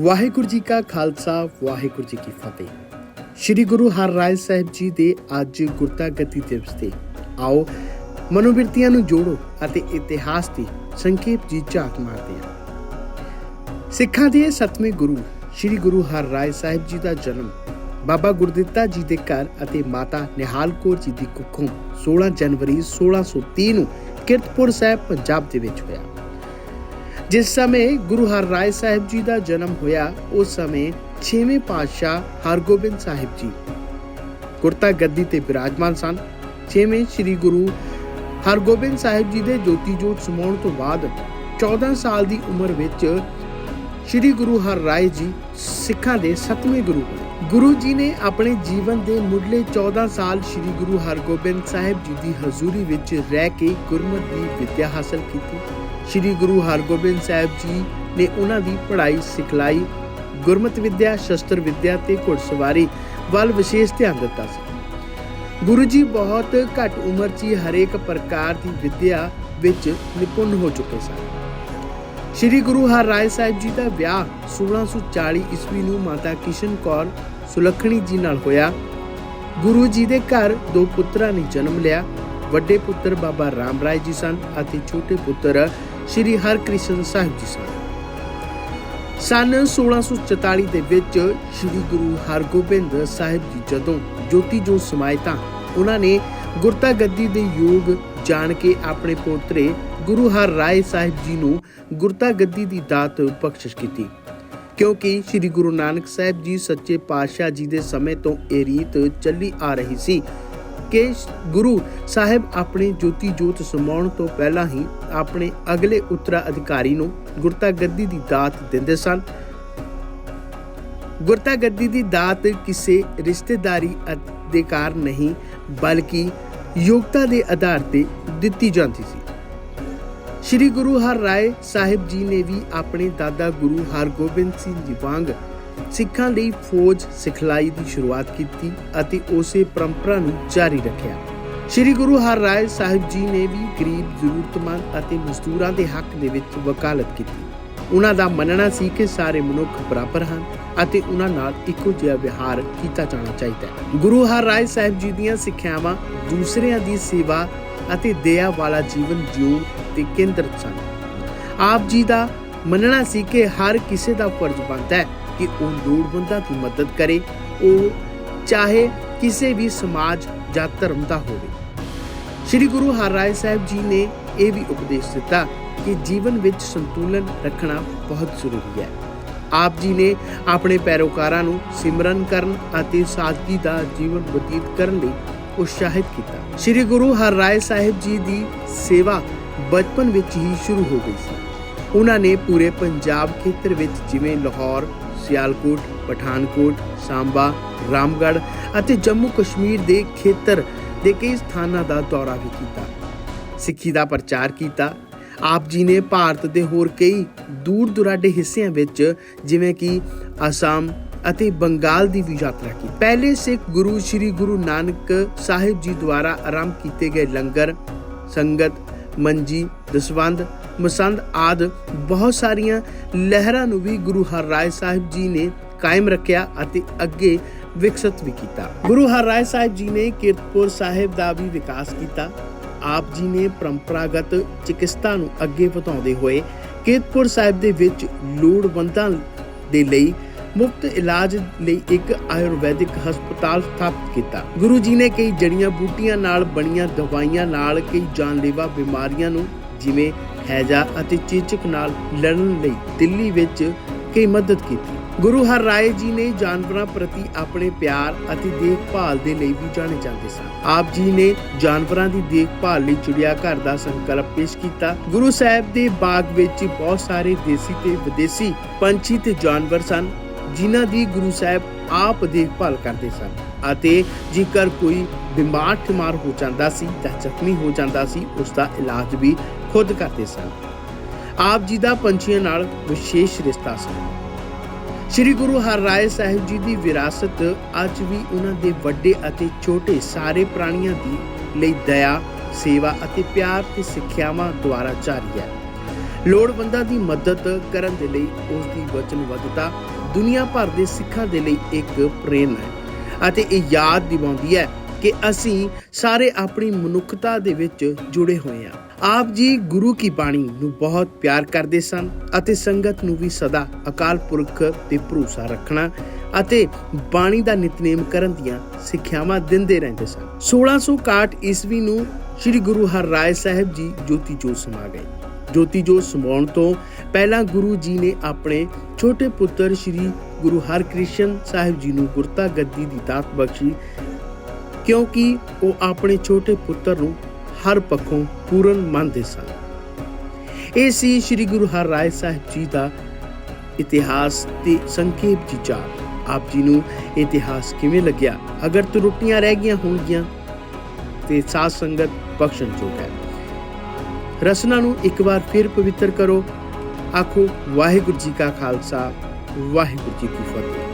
ਵਾਹਿਗੁਰੂ ਜੀ ਕਾ ਖਾਲਸਾ, ਵਾਹਿਗੁਰੂ ਜੀ ਕੀ ਫਤਿਹ। ਸ੍ਰੀ ਗੁਰੂ ਹਰਰਾਏ ਸਾਹਿਬ ਜੀ ਦੇ ਅੱਜ ਗੁਰਤਾ ਗਤੀ ਦਿਵਸ ਤੇ ਆਓ ਮਨੋਬਿਰਤੀਆਂ ਨੂੰ ਜੋੜੋ ਅਤੇ ਇਤਿਹਾਸ ਦੀ ਸੰਖੇਪ ਜੀ ਝਾਤ ਮਾਰਦੇ ਹਾਂ। ਸਿੱਖਾਂ ਦੇ ਸੱਤਵੇਂ ਗੁਰੂ ਸ੍ਰੀ ਗੁਰੂ ਹਰਰਾਏ ਸਾਹਿਬ ਜੀ ਦਾ ਜਨਮ ਬਾਬਾ ਗੁਰਦਿੱਤਾ ਜੀ ਦੇ ਘਰ ਅਤੇ ਮਾਤਾ ਨਿਹਾਲ ਕੌਰ ਜੀ ਦੀ ਕੁੱਖੋਂ 16 ਜਨਵਰੀ 1630 ਨੂੰ ਕਿਰਤਪੁਰ ਸਾਹਿਬ, ਪੰਜਾਬ ਦੇ ਵਿੱਚ ਹੋਇਆ। ਜਿਸ ਸਮੇਂ ਗੁਰੂ ਹਰਰਾਏ ਸਾਹਿਬ ਜੀ ਦਾ ਜਨਮ ਹੋਇਆ, ਉਸ ਸਮੇਂ 6ਵੇਂ ਪਾਤਸ਼ਾਹ ਹਰਗੋਬਿੰਦ ਸਾਹਿਬ ਜੀ। ਗੁਰਤਾ ਗੱਦੀ ਤੇ ਬਿਰਾਜਮਾਨ ਸਨ। 6ਵੇਂ ਸ੍ਰੀ ਗੁਰੂ ਹਰਗੋਬਿੰਦ ਸਾਹਿਬ ਜੀ ਦੇ ਜੋਤੀ ਜੋਤ ਸਮਾਉਣ ਤੋਂ ਬਾਅਦ 14 ਸਾਲ ਦੀ ਉਮਰ ਵਿੱਚ ਸ੍ਰੀ ਗੁਰੂ ਹਰਰਾਏ ਜੀ ਸਿੱਖਾਂ ਦੇ 7ਵੇਂ ਗੁਰੂ ਬਣੇ। ਗੁਰੂ ਜੀ ਨੇ ਆਪਣੇ ਜੀਵਨ ਦੇ ਮੁੱਢਲੇ 14 ਸਾਲ ਸ੍ਰੀ ਗੁਰੂ ਹਰਗੋਬਿੰਦ ਸਾਹਿਬ ਜੀ ਦੀ ਹਜ਼ੂਰੀ ਵਿੱਚ ਰਹਿ ਕੇ ਗੁਰਮਤਿ ਦੀ ਵਿੱਦਿਆ ਹਾਸਲ ਕੀਤੀ। ਸ੍ਰੀ ਗੁਰੂ ਹਰਗੋਬਿੰਦ ਸਾਹਿਬ ਜੀ ਨੇ ਉਹਨਾਂ ਦੀ ਪੜ੍ਹਾਈ ਸਿਖਲਾਈ, ਗੁਰਮਤ ਵਿਦਿਆ, ਸ਼ਸਤਰ ਵਿਦਿਆ ਤੇ ਘੁੜਸਵਾਰੀ ਵੱਲ ਵਿਸ਼ੇਸ਼ ਧਿਆਨ ਦਿੱਤਾ ਸੀ। ਗੁਰੂ ਜੀ ਬਹੁਤ ਘੱਟ ਉਮਰ 'ਚ ਹਰੇਕ ਪ੍ਰਕਾਰ ਦੀ ਵਿੱਦਿਆ ਵਿੱਚ ਨਿਪੁੰਨ ਹੋ ਚੁੱਕੇ ਸਨ। ਸ਼੍ਰੀ ਗੁਰੂ ਹਰਰਾਏ ਸਾਹਿਬ ਜੀ ਦਾ ਵਿਆਹ 1640 ਈਸਵੀ ਨੂੰ ਮਾਤਾ ਕਿਸ਼ਨ ਕੌਰ ਸੁਲੱਖਣੀ ਜੀ ਨਾਲ ਹੋਇਆ। ਗੁਰੂ ਜੀ ਦੇ ਘਰ ਦੋ ਪੁੱਤਰਾਂ ਨੇ ਜਨਮ ਲਿਆ। ਵੱਡੇ ਪੁੱਤਰ ਬਾਬਾ ਰਾਮ ਰਾਏ ਜੀ ਸਨ ਅਤੇ ਛੋਟੇ ਪੁੱਤਰ ਸ਼੍ਰੀ ਹਰਕ੍ਰਿਸ਼ਨ ਸਾਹਿਬ ਜੀ ਸਨ। ਸਨ 1644 ਦੇ ਵਿੱਚ ਸ਼੍ਰੀ ਗੁਰੂ ਹਰਗੋਬਿੰਦ ਸਾਹਿਬ ਜੀ ਜਦੋਂ ਜੋਤੀ ਜੋਤ ਸਮਾਏ ਤਾਂ ਉਹਨਾਂ ਨੇ ਗੁਰਤਾ ਗੱਦੀ ਦੇ ਯੋਗ ਜਾਣ ਕੇ ਆਪਣੇ ਪੋਤਰੇ ਗੁਰੂ ਹਰ ਰਾਏ ਸਾਹਿਬ ਜੀ ਨੂੰ ਗੁਰਤਾ ਗੱਦੀ ਦੀ ਦਾਤ ਬਖਸ਼ਿਸ਼ ਕੀਤੀ। ਕਿਉਂਕਿ ਸ੍ਰੀ ਗੁਰੂ ਨਾਨਕ ਸਾਹਿਬ ਜੀ ਸੱਚੇ ਪਾਤਸ਼ਾਹ ਜੀ ਦੇ ਸਮੇਂ ਤੋਂ ਇਹ ਰੀਤ ਚੱਲੀ ਆ ਰਹੀ ਸੀ ਕਿ ਗੁਰੂ ਸਾਹਿਬ ਆਪਣੇ ਜੋਤੀ ਜੋਤ ਸਮਾਉਣ ਤੋਂ ਪਹਿਲਾਂ ਹੀ ਆਪਣੇ ਅਗਲੇ ਉਤਰਾ ਅਧਿਕਾਰੀ ਨੂੰ ਗੁਰਤਾ ਗੱਦੀ ਦੀ ਦਾਤ ਦਿੰਦੇ ਸਨ। ਗੁਰਤਾ ਗੱਦੀ ਦੀ ਦਾਤ ਕਿਸੇ ਰਿਸ਼ਤੇਦਾਰੀ ਦੇ ਕਾਰਨ ਨਹੀਂ, ਬਲਕਿ ਯੋਗਤਾ ਦੇ ਆਧਾਰ ਤੇ ਦਿੱਤੀ ਜਾਂਦੀ ਸੀ। ਸ਼੍ਰੀ ਗੁਰੂ ਹਰ ਰਾਏ ਸਾਹਿਬ ਜੀ ਨੇ ਵੀ ਆਪਣੇ ਦਾਦਾ ਗੁਰੂ ਹਰਗੋਬਿੰਦ ਸਿੰਘ ਜੀ ਵਾਂਗ ਸਿੱਖਾਂ ਲਈ ਫੌਜ ਸਿਖਲਾਈ ਦੀ ਸ਼ੁਰੂਆਤ ਕੀਤੀ ਅਤੇ ਉਸੇ ਪਰੰਪਰਾ ਨੂੰ ਜਾਰੀ ਰੱਖਿਆ। ਸ਼੍ਰੀ ਗੁਰੂ ਹਰਰਾਏ ਸਾਹਿਬ ਜੀ ਨੇ ਵੀ ਗਰੀਬ, ਜ਼ਰੂਰਤਮੰਦ ਅਤੇ ਮਜ਼ਦੂਰਾਂ ਦੇ ਹੱਕ ਦੇ ਵਿੱਚ ਵਕਾਲਤ ਕੀਤੀ। ਉਹਨਾਂ ਦਾ ਮੰਨਣਾ ਸੀ ਕਿ ਸਾਰੇ ਮਨੁੱਖ ਬਰਾਬਰ ਹਨ ਅਤੇ ਉਹਨਾਂ ਨਾਲ ਇੱਕੋ ਜਿਹਾ ਵਿਹਾਰ ਕੀਤਾ ਜਾਣਾ ਚਾਹੀਦਾ ਹੈ। ਗੁਰੂ ਹਰਰਾਏ ਸਾਹਿਬ ਜੀ ਦੀਆਂ ਸਿੱਖਿਆਵਾਂ ਦੂਸਰਿਆਂ ਦੀ ਸੇਵਾ ਅਤੇ ਦਇਆ ਵਾਲਾ ਜੀਵਨ ਜਿਉਣ ਤੇ ਕੇਂਦਰਿਤ ਸਨ। ਆਪ ਜੀ ਦਾ ਮੰਨਣਾ ਸੀ ਕਿ ਹਰ ਕਿਸੇ ਦਾ ਫਰਜ਼ ਬਣਦਾ ਹੈ ਕਿ ਉਹ ਲੋੜਵੰਦਾਂ ਦੀ ਮਦਦ ਕਰੇ, ਉਹ ਚਾਹੇ ਕਿਸੇ ਵੀ ਸਮਾਜ ਜਾਂ ਧਰਮ ਦਾ ਹੋਵੇ। ਸ੍ਰੀ ਗੁਰੂ ਹਰਰਾਏ ਸਾਹਿਬ ਜੀ ਨੇ ਇਹ ਵੀ ਉਪਦੇਸ਼ ਦਿੱਤਾ ਕਿ ਜੀਵਨ ਵਿੱਚ ਸੰਤੁਲਨ ਰੱਖਣਾ ਬਹੁਤ ਜ਼ਰੂਰੀ ਹੈ। ਆਪ ਜੀ ਨੇ ਆਪਣੇ ਪੈਰੋਕਾਰਾਂ ਨੂੰ ਸਿਮਰਨ ਕਰਨ ਅਤੇ ਸਾਦਗੀ ਦਾ ਜੀਵਨ ਬਤੀਤ ਕਰਨ ਲਈ ਉਤਸ਼ਾਹਿਤ ਕੀਤਾ। ਸ੍ਰੀ ਗੁਰੂ ਹਰਰਾਏ ਸਾਹਿਬ ਜੀ ਦੀ ਸੇਵਾ ਬਚਪਨ ਵਿੱਚ ਹੀ ਸ਼ੁਰੂ ਹੋ ਗਈ ਸੀ। ਉਹਨਾਂ ਨੇ ਪੂਰੇ ਪੰਜਾਬ ਖੇਤਰ ਵਿੱਚ ਜਿਵੇਂ ਲਾਹੌਰ ਸਿਆਲਕੋਟ, ਪਠਾਨਕੋਟ, ਸਾਂਬਾ, ਰਾਮਗੜ੍ਹ ਅਤੇ ਜੰਮੂ ਕਸ਼ਮੀਰ ਦੇ ਖੇਤਰ ਦੇ ਕਈ ਸਥਾਨਾਂ ਦਾ ਦੌਰਾ ਵੀ ਕੀਤਾ। ਸਿੱਖੀ ਦਾ ਪ੍ਰਚਾਰ ਕੀਤਾ। ਆਪ ਜੀ ਨੇ ਭਾਰਤ ਦੇ ਹੋਰ ਕਈ ਦੂਰ ਦੁਰਾਡੇ ਹਿੱਸਿਆਂ ਵਿੱਚ ਜਿਵੇਂ ਕਿ ਅਸਾਮ ਅਤੇ ਬੰਗਾਲ ਦੀ ਵੀ ਯਾਤਰਾ ਕੀਤੀ। ਪਹਿਲੇ ਸਿੱਖ ਗੁਰੂ ਸ੍ਰੀ ਗੁਰੂ ਨਾਨਕ ਸਾਹਿਬ ਜੀ ਦੁਆਰਾ ਆਰੰਭ ਕੀਤੇ ਗਏ ਲੰਗਰ, ਸੰਗਤ, ਮੰਜੀ ਦਸਵੰਦ ਮਸੰਦ ਆਦ, ਬਹੁਤ ਸਾਰੀਆਂ ਲਹਿਰਾਂ ਨੂੰ ਵੀ ਗੁਰੂ ਹਰਰਾਏ ਸਾਹਿਬ ਜੀ ਨੇ ਕਾਇਮ ਰੱਖਿਆ ਅਤੇ ਅੱਗੇ ਵਿਕਸਿਤ ਵੀ ਕੀਤਾ। ਗੁਰੂ ਹਰਰਾਏ ਸਾਹਿਬ ਜੀ ਨੇ ਕੀਰਤਪੁਰ ਸਾਹਿਬ ਦਾ ਵੀ ਵਿਕਾਸ ਕੀਤਾ। ਆਪ ਜੀ ਨੇ ਪਰੰਪਰਾਗਤ ਚਿਕਿਤਸਾ ਨੂੰ ਅੱਗੇ ਵਧਾਉਂਦੇ ਹੋਏ ਕੀਰਤਪੁਰ ਸਾਹਿਬ ਦੇ ਵਿੱਚ ਲੋੜਵੰਦਾਂ ਦੇ ਲਈ ਮੁਫਤ ਇਲਾਜ ਲਈ ਇੱਕ ਆਯੁਰਵੈਦਿਕ ਹਸਪਤਾਲ ਸਥਾਪਿਤ ਕੀਤਾ। ਗੁਰੂ ਜੀ ਨੇ ਕਈ ਜੜੀਆਂ ਬੂਟੀਆਂ ਨਾਲ ਬਣੀਆਂ ਦਵਾਈਆਂ ਨਾਲ ਕਈ ਜਾਨਲੇਵਾ ਬਿਮਾਰੀਆਂ ਨੂੰ ਜਿਵੇਂ ਹੈਜਾ ਅਤੇ ਚੇਚਕ ਨਾਲ ਲੜਨ ਲਈ ਦਿੱਲੀ ਵਿੱਚ ਕਈ ਮਦਦ ਕੀਤੀ। ਗੁਰੂ ਹਰਰਾਏ ਜੀ ਨੇ ਜਾਨਵਰਾਂ ਪ੍ਰਤੀ ਆਪਣੇ ਪਿਆਰ ਅਤੇ ਦੇਖਭਾਲ ਦੇ ਲਈ ਵੀ ਜਾਣੇ ਜਾਂਦੇ ਸਨ। ਆਪ ਜੀ ਨੇ ਜਾਨਵਰਾਂ ਦੀ ਦੇਖਭਾਲ ਲਈ ਚਿੜੀਆ ਘਰ ਦਾ ਸੰਕਲਪ ਪੇਸ਼ ਕੀਤਾ। ਗੁਰੂ ਸਾਹਿਬ ਦੇ ਬਾਗ ਵਿੱਚ ਬਹੁਤ ਸਾਰੇ ਦੇਸੀ ਤੇ ਵਿਦੇਸੀ ਪੰਛੀ ਤੇ ਜਾਨਵਰ ਸਨ, ਜਿਨ੍ਹਾਂ ਦੀ ਗੁਰੂ ਸਾਹਿਬ ਆਪ ਦੇਖਭਾਲ ਕਰਦੇ ਸਨ ਅਤੇ ਜੇਕਰ ਕੋਈ ਬਿਮਾਰ ਠਮਾਰ ਹੋ ਜਾਂਦਾ ਸੀ ਜਾਂ ਜ਼ਖਮੀ ਹੋ ਜਾਂਦਾ ਸੀ, ਉਸ ਦਾ ਇਲਾਜ ਵੀ ਖੁਦ ਕਰਦੇ ਸਨ। ਆਪ ਜੀ ਦਾ ਪੰਛੀਆਂ ਨਾਲ ਵਿਸ਼ੇਸ਼ ਰਿਸ਼ਤਾ ਸੀ ਸ੍ਰੀ ਗੁਰੂ ਹਰਰਾਏ ਸਾਹਿਬ ਜੀ ਦੀ ਵਿਰਾਸਤ ਅੱਜ ਵੀ ਉਹਨਾਂ ਦੇ ਵੱਡੇ ਅਤੇ ਛੋਟੇ ਸਾਰੇ ਪ੍ਰਾਣੀਆਂ ਦੀ ਲਈ ਦਇਆ, ਸੇਵਾ ਅਤੇ ਪਿਆਰ ਤੇ ਸਿੱਖਿਆਵਾਂ ਦੁਆਰਾ ਜਾਰੀ ਹੈ। ਲੋੜਵੰਦਾਂ ਦੀ ਮਦਦ ਕਰਨ ਦੇ ਲਈ ਉਸ ਦੀ ਵਚਨਬੱਧਤਾ ਦੁਨੀਆ ਭਰ ਦੇ ਸਿੱਖਾਂ ਦੇ ਲਈ ਇੱਕ ਪ੍ਰੇਰਨਾ ਹੈ ਅਤੇ ਇਹ ਯਾਦ ਦਿਵਾਉਂਦੀ ਹੈ ਕਿ ਅਸੀਂ ਸਾਰੇ ਆਪਣੀ ਮਨੁੱਖਤਾ ਦੇ ਵਿੱਚ ਜੁੜੇ ਹੋਏ ਹਾਂ। ਆਪ ਜੀ ਗੁਰੂ ਕੀ ਬਾਣੀ ਨੂੰ ਬਹੁਤ ਪਿਆਰ ਕਰਦੇ ਸਨ ਅਤੇ ਸੰਗਤ ਨੂੰ ਵੀ ਸਦਾ ਅਕਾਲ ਪੁਰਖ ਤੇ ਭਰੋਸਾ ਰੱਖਣਾ ਅਤੇ ਬਾਣੀ ਦਾ ਨਿਤਨੇਮ ਕਰਨ ਦੀਆਂ ਸਿੱਖਿਆਵਾਂ ਦਿੰਦੇ ਰਹਿੰਦੇ ਸਨ। 1661 ਈਸਵੀ ਨੂੰ ਸ੍ਰੀ ਗੁਰੂ ਹਰਰਾਏ ਸਾਹਿਬ ਜੀ ਜੋਤੀ ਜੋਤ ਸਮਾ ਗਏ। ਜੋਤੀ ਜੋਤ ਸਮਾਉਣ ਤੋਂ ਪਹਿਲਾਂ ਗੁਰੂ ਜੀ ਨੇ ਆਪਣੇ ਛੋਟੇ ਪੁੱਤਰ ਸ੍ਰੀ ਗੁਰੂ ਹਰਕ੍ਰਿਸ਼ਨ ਸਾਹਿਬ ਜੀ ਨੂੰ ਗੁਰਤਾ ਗੱਦੀ ਦੀ ਦਾਤ ਬਖਸ਼ੀ ਕਿਉਂਕਿ ਉਹ ਆਪਣੇ ਛੋਟੇ ਪੁੱਤਰ ਨੂੰ ਹਰ ਪੱਖੋਂ ਪੂਰਨ ਮੰਨਦੇ ਸਨ। ਇਹ ਸੀ ਸ੍ਰੀ ਗੁਰੂ ਹਰਰਾਏ ਸਾਹਿਬ ਜੀ ਦਾ ਇਤਿਹਾਸ ਤੇ ਸੰਖੇਪ ਵਿਚਾਰ ਆਪ ਜੀ ਨੂੰ ਇਤਿਹਾਸ ਕਿਵੇਂ ਲੱਗਿਆ? ਅਗਰ ਤਰੁੱਟੀਆਂ ਰਹਿ ਗਈਆਂ ਹੋਣਗੀਆਂ, ਤੇ ਸਾਧ ਸੰਗਤ ਬਖਸ਼ਣ ਯੋਗ ਹੈ। ਰਸਨਾ ਨੂੰ ਇੱਕ ਵਾਰ ਫਿਰ ਪਵਿੱਤਰ ਕਰੋ। ਆਖੋ, ਵਾਹਿਗੁਰੂ ਜੀ ਕਾ ਖਾਲਸਾ, ਵਾਹਿਗੁਰੂ ਜੀ ਕੀ ਫਤਿਹ।